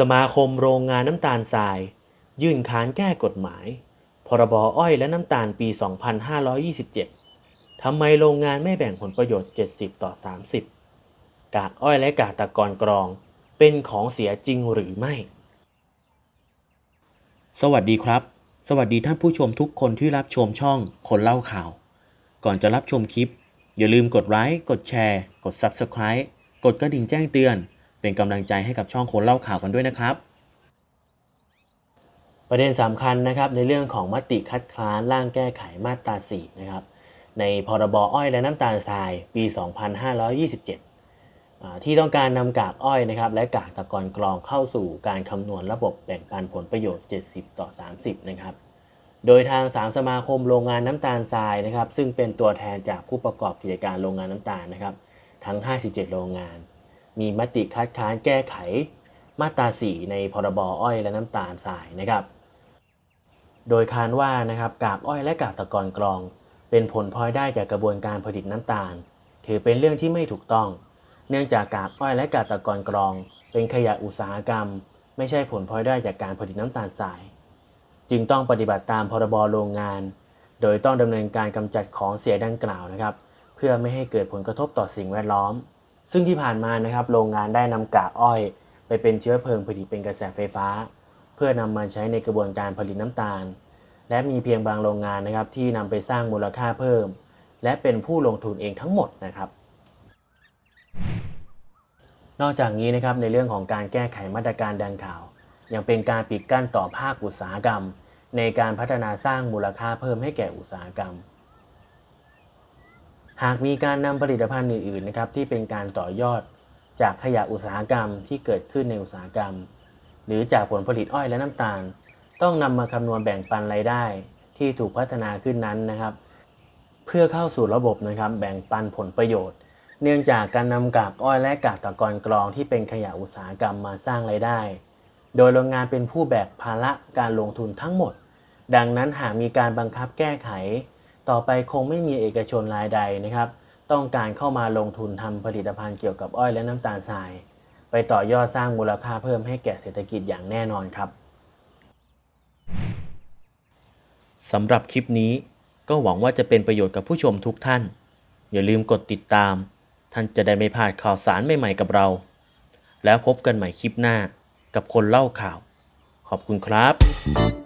สมาคมโรงงานน้ำตาลทราย ยื่นค้านแก้กฎหมาย พรบอ้อยและน้ำตาลปี 2527 ทำไมโรงงานไม่แบ่งผลประโยชน์ 70 ต่อ 30 กากอ้อยและกากตะกอนกรอง เป็นของเสียจริงหรือไม่ สวัสดีครับ สวัสดีท่านผู้ชมทุกคนที่รับชมช่องคนเล่าข่าว ก่อนจะรับชมคลิป อย่าลืมกดไลค์ กดแชร์ กด Subscribe กดกระดิ่งแจ้งเตือน เป็นกำลังใจให้กับช่องคนเล่าข่าวกันด้วยนะครับ ประเด็นสำคัญนะครับในเรื่องของมติคัดค้านร่างแก้ไขมาตรา 4 นะครับ ในพรบอ้อยและน้ำตาลทรายปี 2527อ่าที่ต้องการนำกากอ้อยนะครับและกากตะกอนกรองเข้าสู่การคำนวณระบบแบ่งปันผลประโยชน์ 70 ต่อ 30 นะครับโดยทางสามสมาคมโรงงานน้ำตาลทรายนะครับ ซึ่งเป็นตัวแทนจากผู้ประกอบกิจการโรงงานน้ำตาลนะครับ ทั้ง 57 โรงงาน มีมติคัดค้านแก้ไขมาตรา 4 ในพรบอ้อยและน้ำตาลทรายนะครับ โดยค้านว่านะครับกากอ้อยและกากตะกอนกรอง เป็นผลพลอยได้จากกระบวนการผลิตน้ำตาล ถือเป็นเรื่องที่ไม่ถูกต้อง เนื่องจากกากอ้อยและกากตะกอนกรอง เป็นขยะอุตสาหกรรม ไม่ใช่ผลพลอยได้จากการผลิตน้ำตาลทราย จึงต้องปฏิบัติตามพรบโรงงาน โดยต้องดำเนินการกำจัดของเสียดังกล่าวนะครับ เพื่อไม่ให้เกิดผลกระทบต่อสิ่งแวดล้อม ซึ่งที่ผ่านมานะครับโรงงานได้นำกากอ้อย ไปเป็นเชื้อเพลิงผลิตเป็นกระแสไฟฟ้า เพื่อนำมาใช้ในกระบวนการผลิตน้ำตาล และมีเพียงบางโรงงานนะครับที่นำไปสร้างมูลค่าเพิ่ม และเป็นผู้ลงทุนเองทั้งหมดนะครับ นอกจากนี้นะครับในเรื่องของการแก้ไขมาตรการดังกล่าว ยังเป็นการปิดกั้นต่อภาคอุตสาหกรรม ในการพัฒนาสร้างมูลค่าเพิ่มให้แก่อุตสาหกรรม หากมีการนำผลิตภัณฑ์อื่นๆนะครับที่เป็นการต่อยอดจากขยะอุตสาหกรรมที่เกิดขึ้นในอุตสาหกรรม หรือจากผลผลิตอ้อยและน้ำตาล ต้องนำมาคำนวณแบ่งปันรายได้ที่ถูกพัฒนาขึ้นนั้นนะครับ เพื่อเข้าสู่ระบบนะครับแบ่งปันผลประโยชน์ เนื่องจากการนำกากอ้อยและกากตะกอนกรองที่เป็นขยะอุตสาหกรรมมาสร้างรายได้ โดยโรงงานเป็นผู้แบกภาระการลงทุนทั้งหมด ดังนั้นหากมีการบังคับแก้ไข ต่อไปคงไม่มีเอกชนรายใดนะครับ ต้องการเข้ามาลงทุนทำผลิตภัณฑ์เกี่ยวกับอ้อยและน้ำตาลทราย ไปต่อยอดสร้างมูลค่าเพิ่มให้แก่เศรษฐกิจอย่างแน่นอนครับสำหรับคลิปนี้ก็หวังว่าจะเป็นประโยชน์กับผู้ชมทุกท่าน อย่าลืมกดติดตาม ท่านจะได้ไม่พลาดข่าวสารใหม่ๆกับเรา แล้วพบกันใหม่คลิปหน้ากับคนเล่าข่าว ขอบคุณครับ